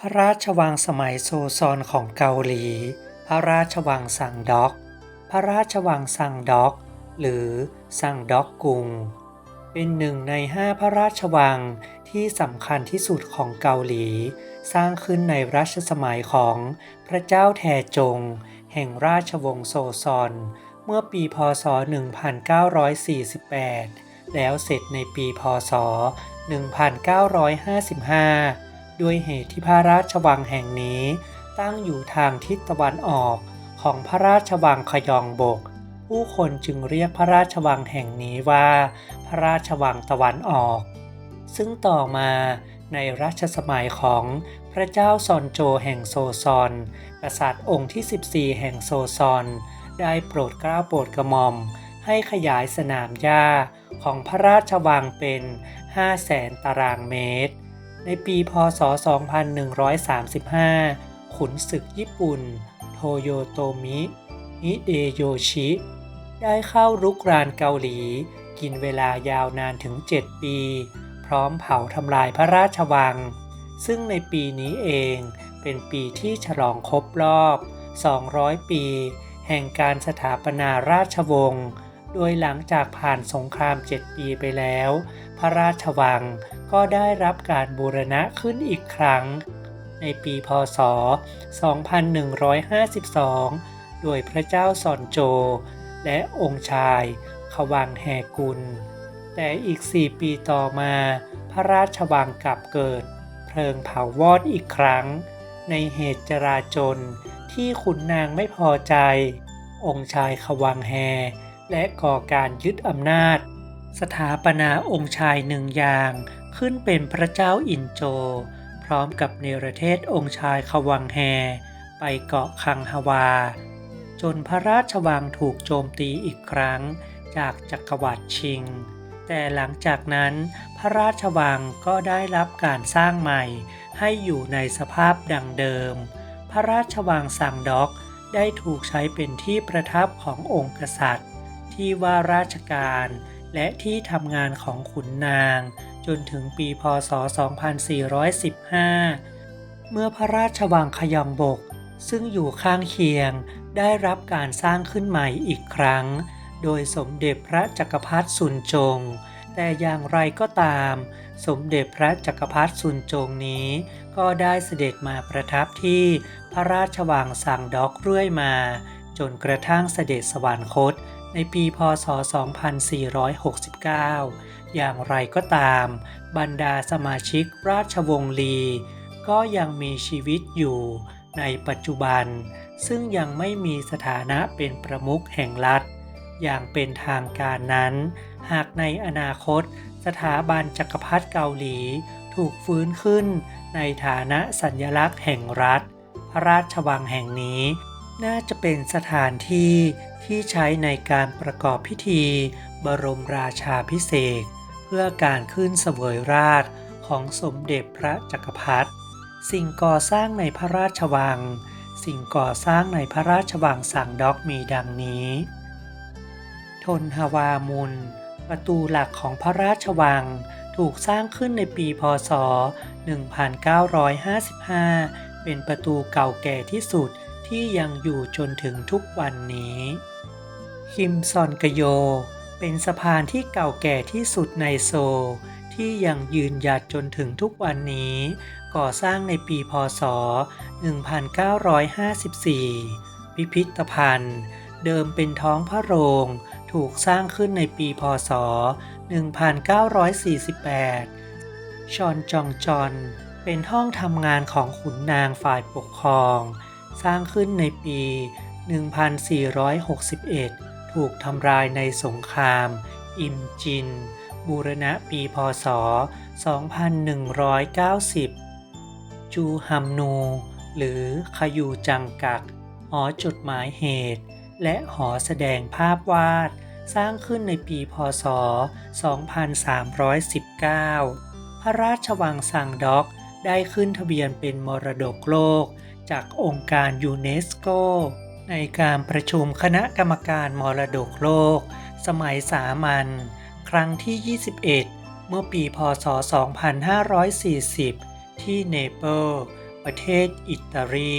พระราชวังสมัยโซซอนของเกาหลี พระราชวังซังด็อก พระราชวังซังด็อก หรือซังด็อกกุง เป็นหนึ่งในห้าพระราชวังที่สำคัญที่สุดของเกาหลี สร้างขึ้นในรัชสมัยของพระเจ้าแทจง แห่งราชวงศ์โซซอน เมื่อปีพศ 1948 แล้วเสร็จในปีพศ 1955 ด้วยเหตุที่พระราชวังแห่งนี้ ตั้งอยู่ทางทิศตะวันออกของพระราชวังขยองบก ผู้คนจึงเรียกพระราชวังแห่งนี้ว่า พระราชวังตะวันออก ซึ่งต่อมาในรัชสมัยของพระเจ้าซอนโจแห่งโซซอน กษัตริย์องค์ที่ 14 แห่งโซซอน ได้โปรดเกล้าโปรดกระหม่อม ให้ขยายสนามหญ้าของพระราชวังเป็น 500,000ตารางเมตร ในปีพศ 2135 ขุนศึกญี่ปุ่น โทโยโตมิฮิเดโยชิ ได้เข้ารุกรานเกาหลี กินเวลายาวนานถึง 7 ปี พร้อมเผาทำลายพระราชวัง ซึ่งในปีนี้เองเป็นปีที่ฉลองครบรอบ 200 ปี แห่งการสถาปนาราชวงศ์ โดยหลังจากผ่านสงคราม7ปีไปแล้ว พระราชวังก็ได้รับการบูรณะขึ้นอีกครั้ง ในปีพศ 2152 โดยพระเจ้าซอนโจ และองค์ชายขวังแฮกุล แต่อีก4ปีต่อมา พระราชวังกลับเกิด เพลิงเผาวอดอีกครั้ง ในเหตุจราจนที่ขุนนางไม่พอใจ องค์ชายขวังแฮ และก่อการยึดอำนาจ สถาปนาองค์ชายหนึ่งอย่างขึ้นเป็นพระเจ้าอินโจ พร้อมกับเนรเทศองค์ชายขวังแฮ ไปเกาะคังฮวา จนพระราชวังถูกโจมตีอีกครั้งจากจักรวรรดิชิง แต่หลังจากนั้นพระราชวังก็ได้รับการสร้างใหม่ให้อยู่ในสภาพดังเดิม พระราชวังสังด็อกได้ถูกใช้เป็นที่ประทับขององค์กษัตริย์ ที่ว่าราชการ และที่ทำงานของขุนนาง จนถึงปีพศ 2415 เมื่อพระราชวังขยองบก ซึ่งอยู่ข้างเคียงได้รับการสร้างขึ้นใหม่อีกครั้ง โดยสมเด็จพระจักรพรรดิสุนจง แต่อย่างไรก็ตาม สมเด็จพระจักรพรรดิสุนจงนี้ ก็ได้เสด็จมาประทับที่พระราชวังสังด็อกเรื่อยมา จนกระทั่งเสด็จสวรรคต ในปีพศ 2469 อย่างไรก็ตาม บรรดาสมาชิกราชวงศ์ลี ก็ยังมีชีวิตอยู่ในปัจจุบัน ซึ่งยังไม่มีสถานะเป็นประมุขแห่งรัฐ อย่างเป็นทางการนั้น หากในอนาคต สถาบันจักรพรรดิเกาหลีถูกฟื้นขึ้นในฐานะสัญลักษณ์แห่งรัฐ พระราชวังแห่งนี้ น่าจะเป็นสถานที่ที่ใช้ในการประกอบพิธี บรมราชาพิเศษเพื่อการขึ้นเสวยราชของสมเด็จพระจักรพรรดิสิ่งก่อสร้างในพระราชวัง สิ่งก่อสร้างในพระราชวังสังด็อกมีดังนี้ ทนฮาวามุนประตูหลักของพระราชวังถูกสร้างขึ้นในปีพศ 1955 เป็นประตูเก่าแก่ที่สุด ที่ยังอยู่จนถึงทุกวันนี้ คิมซอนกโย เป็นสะพานที่เก่าแก่ที่สุดในโซลที่ยังยืนหยัดจนถึงทุกวันนี้ ก่อสร้างในปีพศ 1954 พิพิธภัณฑ์ เดิมเป็นท้องพระโรง ถูกสร้างขึ้นในปีพศ 1948 ชอนจองจอนเป็นห้องทำงานของขุนนางฝ่ายปกครอง สร้างขึ้นในปี 1461 ถูกทำลายในสงคราม อิมจิน บูรณะปีพศ 2190 จูฮัมนู หรือขยูจังกัก หอจดหมายเหตุ และหอแสดงภาพวาด สร้างขึ้นในปีพศ 2319 พระราชวังสังด็อกได้ขึ้นทะเบียนเป็นมรดกโลก จากองค์การยูเนสโก ในการประชุมคณะกรรมการมรดกโลก สมัยสามัญครั้งที่ 21 เมื่อปีพศ 2540 ที่เนเปิลประเทศอิตาลี